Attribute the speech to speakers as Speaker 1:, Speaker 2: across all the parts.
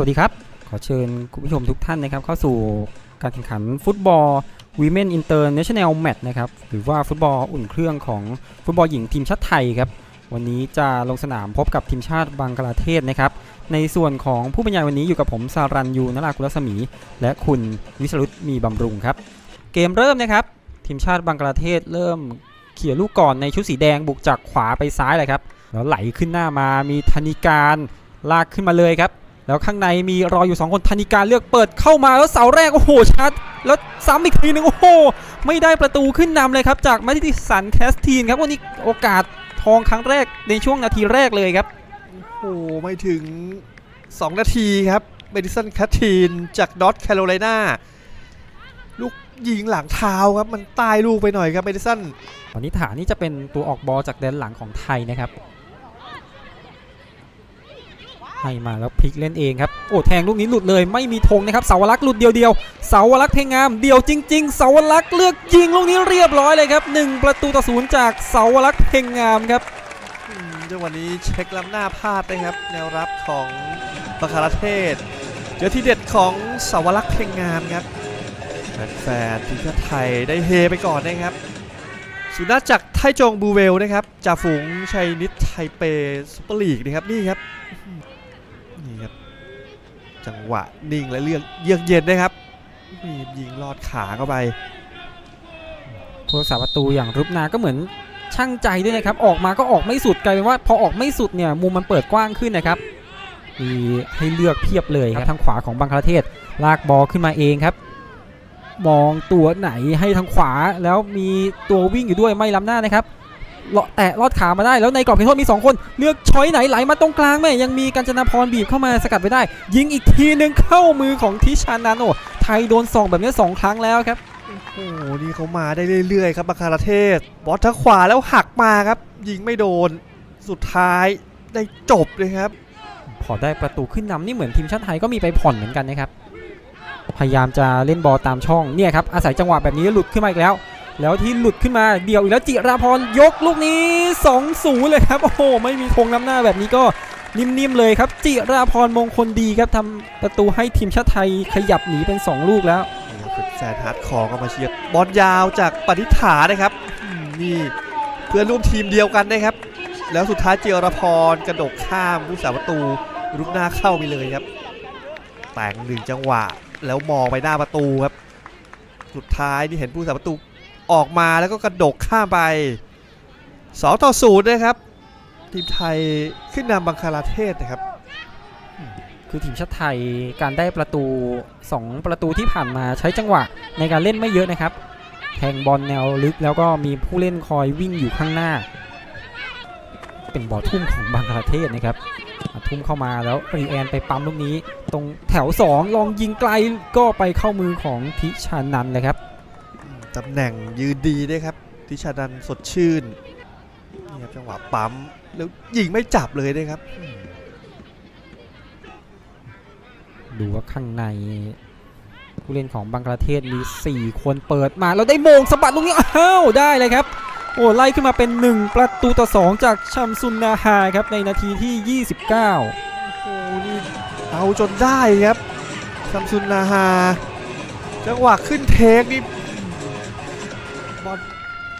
Speaker 1: วัสดีครับ ขอเชิญคุณผู้ชมทุกท่านนะครับ เข้าสู่การแข่งขันฟุตบอล Women International Match นะครับ หรือว่าฟุตบอลอุ่นเครื่องของฟุตบอลหญิงทีมชาติไทยครับ วันนี้จะลงสนามพบกับทีมชาติบังกลาเทศนะครับ ในส่วนของผู้บรรยายวันนี้อยู่กับผมสารันยูนรากุลสมี และคุณวิสรุตมีบำรุงครับ เกมเริ่มนะครับ ทีมชาติบังกลาเทศเริ่มเขี่ยลูกก่อนในชุดสีแดงบุกจากขวาไปซ้ายเลยครับ แล้วไหลขึ้นหน้ามามีธนิการลากขึ้นมาเลยครับ แล้วข้างในมีรออยู่ 2 คนธนิการเลือกเปิดเข้ามาแล้วเสาแรก โอ้โหชัด แล้วซ้ำอีกทีหนึงโอ้โห ไม่ได้ประตูขึ้นนำเลยครับ จากแมตติสันแคสทีนครับวันนี้โอกาสทองครั้งแรกในช่วงนาทีแรกเลยครับ
Speaker 2: โอ้โห ไม่ถึง 2 นาทีครับเมดิสันแคททีนจากนอตแคโรไลนาลูกยิงหลังเท้าครับ มันใต้ลูกไปหน่อยครับเมดิสัน
Speaker 1: ตอนนี้ฐานนี่จะเป็นตัวออกบอลจากแดนหลังของไทยนะครับ ให้มาแล้วพลิกเล่นเองครับโอ้แทงลูกนี้หลุดเลยไม่มีธงนะครับเสาวลักษ์หลุดเดียวเดียวเสาวลักษ์เพลงงามเดียวจริง ๆ เสาวลักษ์เลือกยิงลูกนี้เรียบร้อยเลยครับหนึ่งประตูต่อศูนย์จากเสาวลักษ์เพลงงามครับ
Speaker 2: จังหวะนี้เช็คล้ำหน้าพลาดนะครับ แนวรับของบังคลาเทศเจอที่เด็ดของเสาวรักษ์เพ่งงามครับแฟนทีมชาติไทยได้เฮไปก่อนนะครับสุนัขจากไทจงบูเวลนะครับจ่าฝูงชัยนิดไทเปซุปเปอร์ลีกนะครับนี่ครับ จังหวะนิ่งและเลือกเยือกเย็นนะครับนี่ยิงลอดขาเข้าไป
Speaker 1: ผู้รักษาประตูอย่างรุปนาก็เหมือนช่างใจด้วยนะครับ ออกมาก็ออกไม่สุดกลายเป็นว่าพอออกไม่สุดเนี่ยมุมมันเปิดกว้างขึ้นนะครับมีให้เลือกเพียบเลยครับทางขวาของบังคลาเทศ ลากบอลขึ้นมาเองครับ มองตัวไหนให้ทางขวาแล้วมีตัววิ่งอยู่ด้วยไม่ล้ำหน้านะครับ เลาะแตะลอดขามาได้แล้วในกรอบเขตโทษมี 2 คน เลือกช้อยไหนไหลมาตรงกลางแม่ยังมีกัญจนาพรบีบเข้ามาสกัดไปได้ ยิงอีกทีหนึ่งเข้ามือของทิชานันโอ้ไทยโดนส่องแบบนี้สองครั้งแล้วครับ
Speaker 2: โอ้โหนี่เขามาได้เรื่อยๆครับบังคลาเทศบอสทางขวาแล้วหักมาครับ ยิงไม่โดนสุดท้ายได้จบเลยครับ
Speaker 1: พอได้ประตูขึ้นนำนี่เหมือนทีมชาติไทยก็มีไปผ่อนเหมือนกันนะครับพยายามจะเล่นบอลตามช่องเนี่ยครับอาศัยจังหวะแบบนี้หลุดขึ้นมาอีกแล้ว แล้วที่หลุดขึ้นมาเดี่ยวอีกแล้วจิราพรยกลูกนี้2-0เลยครับ โอ้โห ไม่มีธงน้ำหน้าแบบนี้ก็นิ่มๆเลยครับ จิราพรมงคลดีครับทำประตูให้ทีมชาติไทยขยับหนีเป็น 2 ลูกแล้ว
Speaker 2: แฟนฮาร์ดคอก็มาเชียร์บอลยาวจากปฏิฐานะครับนี่เพื่อนร่วมทีมเดียวกันนะครับ แล้วสุดท้ายเจียรพรกระดกข้ามผู้สาประตูรุกหน้าเข้าไปเลยครับ แต่งหนึ่งจังหวะแล้วมองไปหน้าประตูครับ สุดท้ายนี่เห็นผู้สาประตู ออกมาแล้วก็กระดกข้ามไป2ต่อ0นะครับ ทีมไทยขึ้นนำบังคลาเทศนะครับ
Speaker 1: คือทีมชาติไทยการได้ประตู 2 ประตูที่ผ่านมาใช้จังหวะในการเล่นไม่เยอะนะครับแทงบอลแนวลึกแล้วก็มีผู้เล่นคอยวิ่งอยู่ข้างหน้า เป็นบอลทุ่มของบังกลาเทศนะครับทุ่มเข้ามาแล้วรีแอนไปปั๊มลูกนี้ ตรงแถว 2 ลองยิงไกลก็ไปเข้ามือของทิชานันเลยครับ
Speaker 2: ตำแหน่งยืนดีด้วยครับ ทิชาดันสดชื่นนี่ครับจังหวะปั๊ม แล้วยิงไม่จับเลยนะครับ
Speaker 1: ดูว่าข้างใน ผู้เล่นของบังกลาเทศมี 4 คนเปิดมา แล้วได้โมงสะบัดลูกนี้อ้าวได้เลยครับ โอ้ไล่ขึ้นมาเป็น 1 ประตูต่อ 2 จากชัมซุนนาฮาครับ ในนาทีที่ 29
Speaker 2: โอ้นี่เอาจนได้ครับซัมซุนนาฮาจังหวะขึ้นเทคนี่ บอล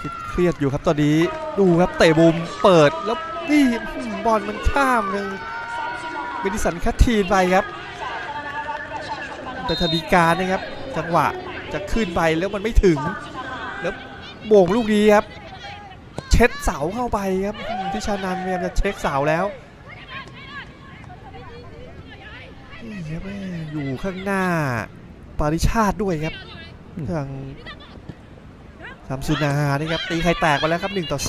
Speaker 2: คิดเครียดอยู่ครับตอนนี้ดูครับเตะมุมเปิดแล้วนี่บอลมันข้ามทางเบดิสันแคททีนไปครับ แต่ธดีการนะครับ จังหวะจะขึ้นไปแล้วมันไม่ถึง แล้วโบ่งลูกนี้ครับ เช็ดเสาเข้าไปครับอืมทิชานันพยายามจะเช็คเสาแล้วนี่ครับแม่อยู่ข้างหน้าปาริชาติด้วยครับทาง ซัมซุนาฮานี่ครับตีไข่แตกไปแล้วครับ1ต่อ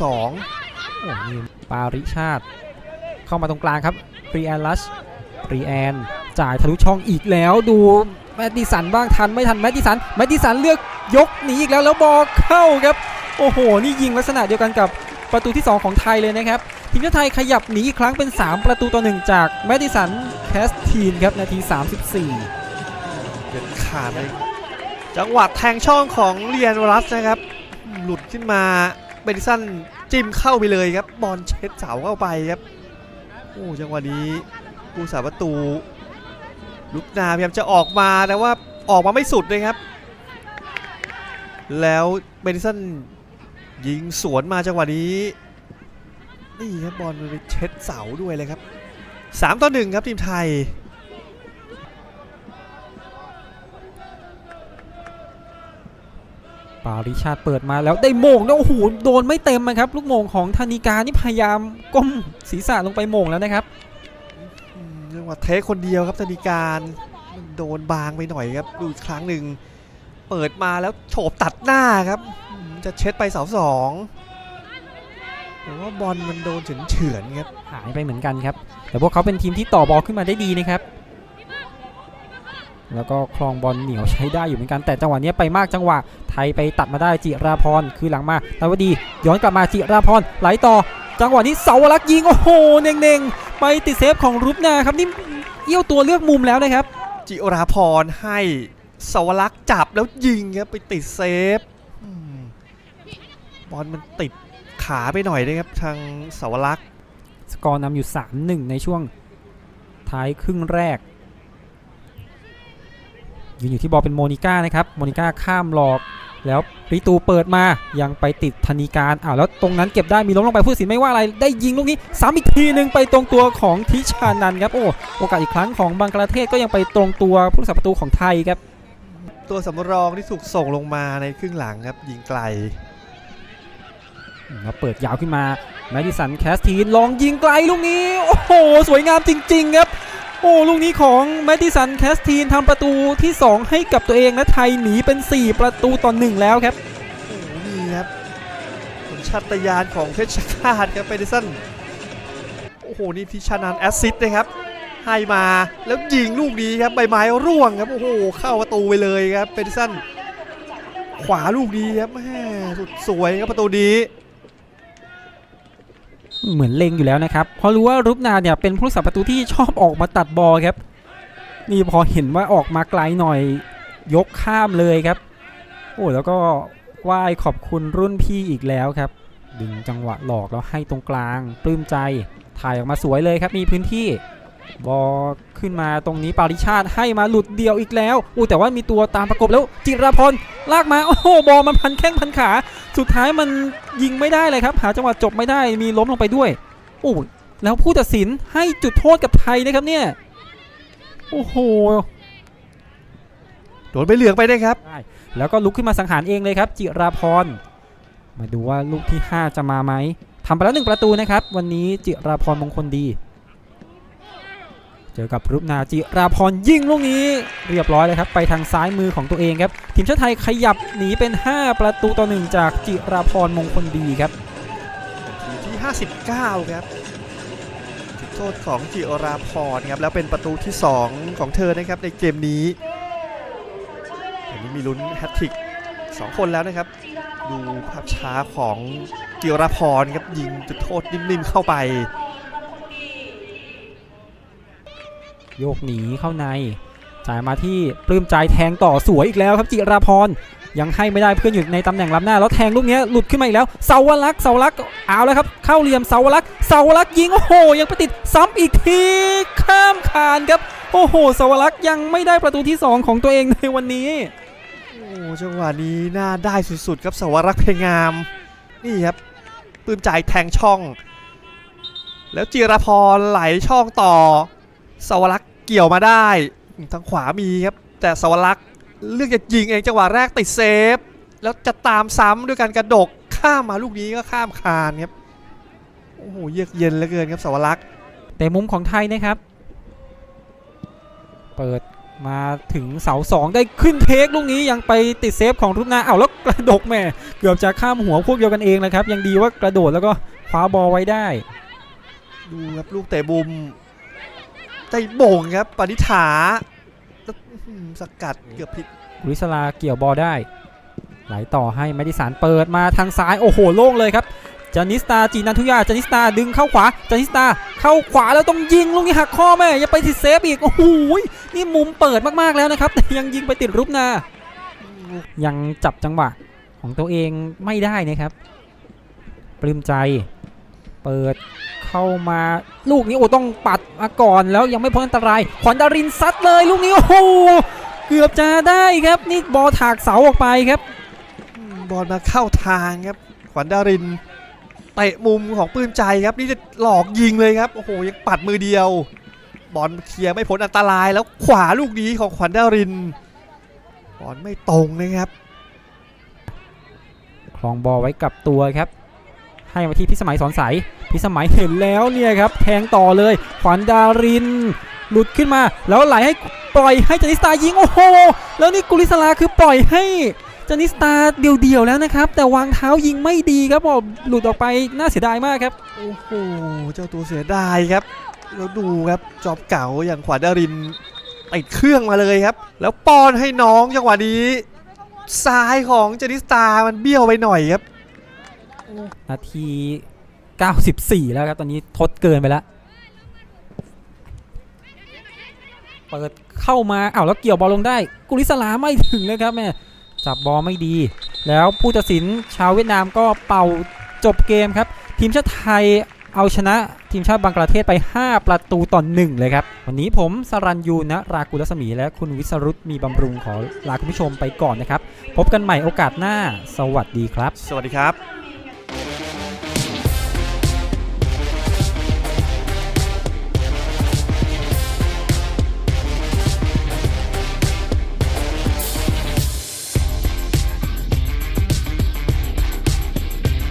Speaker 1: โอ้นี่ปาริชาติ เข้ามาตรงกลางครับรีแอนลัชรีแอนจ่ายทะลุช่องอีกแล้วดูแมตติสันบ้างทันไม่ทันแมตติสันแมตติสันเลือกยกหนีอีกแล้วแล้วบอลเข้าครับ โอ้โห นี่ยิงลักษณะเดียวกันกับประตูที่ 2 ของไทยเลยนะครับ ทีมชาติไทยขยับหนีอีกครั้งเป็น 3 ประตูต่อ1จากแมตติสันแคสทีนครับ นาที 34
Speaker 2: 2เด็ดขาดเลยจังหวะแทงช่องของเรียนวรัสนะครับอืม หลุดขึ้นมาเบดิสันจิ้มเข้าไปเลยครับ บอลเช็ดเสาเข้าไปครับ โอ้จังหวะนี้ผู้สาประตูลูกนาพยายามจะออกมาแต่ว่าออกมาไม่สุดเลยครับ แล้วเบนสันยิงสวนมาจังหวะนี้ นี่ครับบอลมันไปเช็ดเสาด้วยเลยครับ3ต่อ1ครับทีมไทย
Speaker 1: ปาริชาติเปิดมาแล้วได้โมงแล้วโอ้โหโดนไม่เต็มนะครับ ลูกโมงของธนิกานี่พยายามก้มศีรษะลงไปโมงแล้วนะครับ
Speaker 2: อืมจังหวะเทคคนเดียวครับธนิการมันโดนบางไปหน่อยครับดูอีกครั้งหนึ่งเปิดมาแล้วโฉบตัดหน้าครับอืมจะเช็ดไปเสาสองแต่ว่าบอลมันโดนเฉือนเฉือนๆครับ
Speaker 1: หายไปเหมือนกันครับ แต่พวกเขาเป็นทีมที่ต่อบอลขึ้นมาได้ดีนะครับ แล้วก็คลองบอลเหนียวใช้ได้อยู่เหมือนกันแต่จังหวะนี้ไปมากจังหวะไทยไปตัดมาได้จิราพรคือหลังมาตาวดี ย้อนกลับมาจิราพรไหลต่อ จังหวะนี้เสาวรักษ์ยิงโอ้โหเน่งๆไปติดเซฟของรุปนาครับนี่เอี้ยวตัวเลือกมุมแล้วนะครับ
Speaker 2: จิราพรให้สวรักษ์จับแล้วยิงครับไปติดเซฟอืมบอลมันติดขาไปหน่อยนะครับทางสวรักษ์
Speaker 1: สกอร์นำอยู่ 3-1 ในช่วงท้ายครึ่งแรก ยืนอยู่ที่บอลเป็นโมนิก้านะครับโมนิก้าข้ามหลอกแล้วริตูเปิดมายังไปติดธนีการอ้าวแล้วตรงนั้นเก็บได้มีล้มลงไปผู้ตัดสินไม่ว่าอะไรได้ยิงลูกนี้ซ้ำอีกทีหนึ่งไปตรงตัวของทิชานันครับโอ้โอกาสอีกครั้งของบังกลาเทศก็ยังไปตรงตัวผู้รักษาประตูของไทยครับ
Speaker 2: ตัวสำรองที่ถูกส่งลงมาในครึ่งหลังครับยิงไกล
Speaker 1: แล้วเปิดยาวขึ้นมาแมดิสันแคสทีนลองยิงไกลลูกนี้โอ้โหสวยงามจริง ๆ ครับ โอ้ลูกนี้ของแมดิสันแคสทีนทำประตูที่ 2 ให้กับตัวเองและไทยหนีเป็น 4 ประตูต่อ1แล้วครับ
Speaker 2: โอ้โหนี่ครับสัญชาตญาณของเพชรฆาตครับเปเดสันโอ้โหนี่ทิชานันแอสซิสต์นะครับให้มาแล้วยิงลูกนี้ครับใบไม้ร่วงครับโอ้โหเข้าประตูไปเลยครับเปเดสันขวาลูกนี้ครับแม่สุดสวยครับประตูนี้
Speaker 1: เหมือนเล็งอยู่แล้วนะครับเพราะรู้ว่ารุปนาเนี่ยเป็นผู้สับประตูที่ชอบออกมาตัดบอลครับ นี่พอเห็นว่าออกมาไกลหน่อยยกข้ามเลยครับ โอ้แล้วก็ไหว้ขอบคุณรุ่นพี่อีกแล้วครับ ดึงจังหวะหลอกแล้วให้ตรงกลางปลื้มใจถ่ายออกมาสวยเลยครับมีพื้นที่ บอลขึ้นมาตรงนี้ปาริชาติให้มาหลุดเดียวอีกแล้วอู้แต่ว่ามีตัวตามประกบแล้วจิรพรลากมาโอ้โหบอลมันพันแข้งพันขา สุดท้ายมันยิงไม่ได้เลยครับ หาจังหวะจบไม่ได้มีล้มลงไปด้วยโอ้แล้วผู้ตัดสินให้จุดโทษกับไทยนะครับเนี่ยโอ้โห
Speaker 2: โดนใบเหลืองไปได้ครับ
Speaker 1: แล้วก็ลุกขึ้นมาสังหารเองเลยครับ จิราพรมาดูว่าลูกที่ 5 จะมาไหมทำไปแล้วหนึ่งประตูนะครับ วันนี้จิราพรมงคลดี เจอกับรุปนาจิราพรยิงลูกนี้เรียบร้อยเลยครับ ไปทางซ้ายมือของตัวเองครับ ทีมชาติไทยขยับหนีเป็น 5 ประตูต่อหนึ่งจากจิราพรมงคลดีครับ
Speaker 2: นาทีที่ 59 ครับจุดโทษของจิราพรครับแล้วเป็นประตูที่ 2 ของเธอนะครับในเกมนี้อันนี้มีลุ้นแฮตทริก2 คนแล้วนะครับดูภาพช้าของจิราพรครับยิงจุดโทษนิ่มๆเข้าไป
Speaker 1: โยกหนีเข้าในจ่ายมาที่ปลื้มใจแทงต่อสวยอีกแล้วครับจิราพรยังให้ไม่ได้เพื่อนอยู่ในตำแหน่งล้ำหน้า แล้วแทงลูกนี้หลุดขึ้นมาอีกแล้วเสาวลักษ์เสาวลักษ์เอาแล้วครับเข้าเหลี่ยมเสาวลักษ์เสาวลักษ์ยิงโอ้โห ยังไปติดซ้ำอีกทีข้ามคานครับโอ้โหเสาวลักษ์ยังไม่ได้ประตูที่ 2 ของตัวเองในวันนี้
Speaker 2: โอ้จังหวะนี้น่าได้สุดๆครับเสาวรักษ์เพลงงามนี่ครับปลื้มใจแทงช่อง แล้วจิรพรไหลช่องต่อเสาวรักษ์ เกี่ยวมาได้ทางขวามีครับ แต่สวรักษ์เลือกจะยิงเองจังหวะแรกติดเซฟ แล้วจะตามซ้ำด้วยการกระดกข้ามมาลูกนี้ก็ข้ามคานครับโอ้โหเยือกเย็นเหลือเกินครับสวรักษ์
Speaker 1: แต่มุมของไทยนะครับ เปิดมาถึงเสาสองได้ขึ้นเทคลูกนี้ยังไปติดเซฟของรุปนาเอาวแล้วกระดกแม่เกือบจะข้ามหัวพวกเดียวกันเองนะครับ ยังดีว่ากระโดดแล้วก็คว้าบอลไว้ได้
Speaker 2: ดูครับลูกเตะบุม ใจโบ่งครับปณิฐาสกัดเกือบพลิก
Speaker 1: ริสลาเกี่ยวบอลได้ ไหลต่อให้แมดิสันเปิดมาทางซ้าย โอ้โหโล่งเลยครับจานิสตาจีนันทุยาจานิสตาดึงเข้าขวาจานิสตาเข้าขวาแล้วต้องยิงลูกนี้หักข้อแม่ย่าไปติดเซฟอีก โอ้โหนี่มุมเปิดมากๆแล้วนะครับ แต่ยังยิงไปติดรูปนา ยังจับจังหวะของตัวเองไม่ได้นะครับ ปลื้มใจ เปิดเข้ามาลูกนี้โอ้ต้องปัดมาก่อนแล้วยังไม่พ้นอันตรายขวัญดารินซัดเลยลูกนี้โอ้โหเกือบจะได้ครับนี่บอลถากเสาออกไปครับ
Speaker 2: อืมบอลมาเข้าทางครับขวัญดารินเตะมุมของปื้มใจครับนี่จะหลอกยิงเลยครับโอ้โหยังปัดมือเดียว บอลเคลียร์ไม่พ้นอันตรายแล้วขวาลูกนี้ของขวัญดารินบอลไม่ตรงนะครับ
Speaker 1: คลองบอลไว้กับตัวครับ ให้มาที่พิสมัยสอนใส พิสมัยเห็นแล้วเนี่ยครับแทงต่อเลย ขวัญดาริน หลุดขึ้นมาแล้วไหลให้ปล่อยให้จานิสตายิงโอ้โหแล้วนี่กุลิสลาคือปล่อยให้จานิสตาเดี่ยวๆแล้วนะครับ แต่วางเท้ายิงไม่ดีครับผมหลุดออกไปน่าเสียดายมากครับ
Speaker 2: โอ้โหเจ้าตัวเสียดายครับแล้วดูครับจอบเก่าอย่างขวัญดารินติดเครื่องมาเลยครับ แล้วป้อนให้น้องจังหวะนี้ซ้ายของเจนิสตามันเบี้ยวไปหน่อยครับ
Speaker 1: นาที 94 แล้วครับตอนนี้ทดเกินไปแล้วเปิดเข้ามาอ้าวแล้วเกี่ยวบอลลงได้กุลิสลาไม่ถึงเลยครับแม่จับบอลไม่ดี แล้วผู้ตัดสินชาวเวียดนามก็เป่าจบเกมครับ ทีมชาติไทยเอาชนะทีมชาติบังกลาเทศไป 5 ประตูต่อหนึ่งเลยครับ วันนี้ผมสรัญยูนะรากุลสมีและคุณวิสรุตมีบำรุงขอลาคุณผู้ชมไปก่อนนะครับ พบกันใหม่โอกาสหน้า สวัสดีครับ
Speaker 2: สวัสดีครับ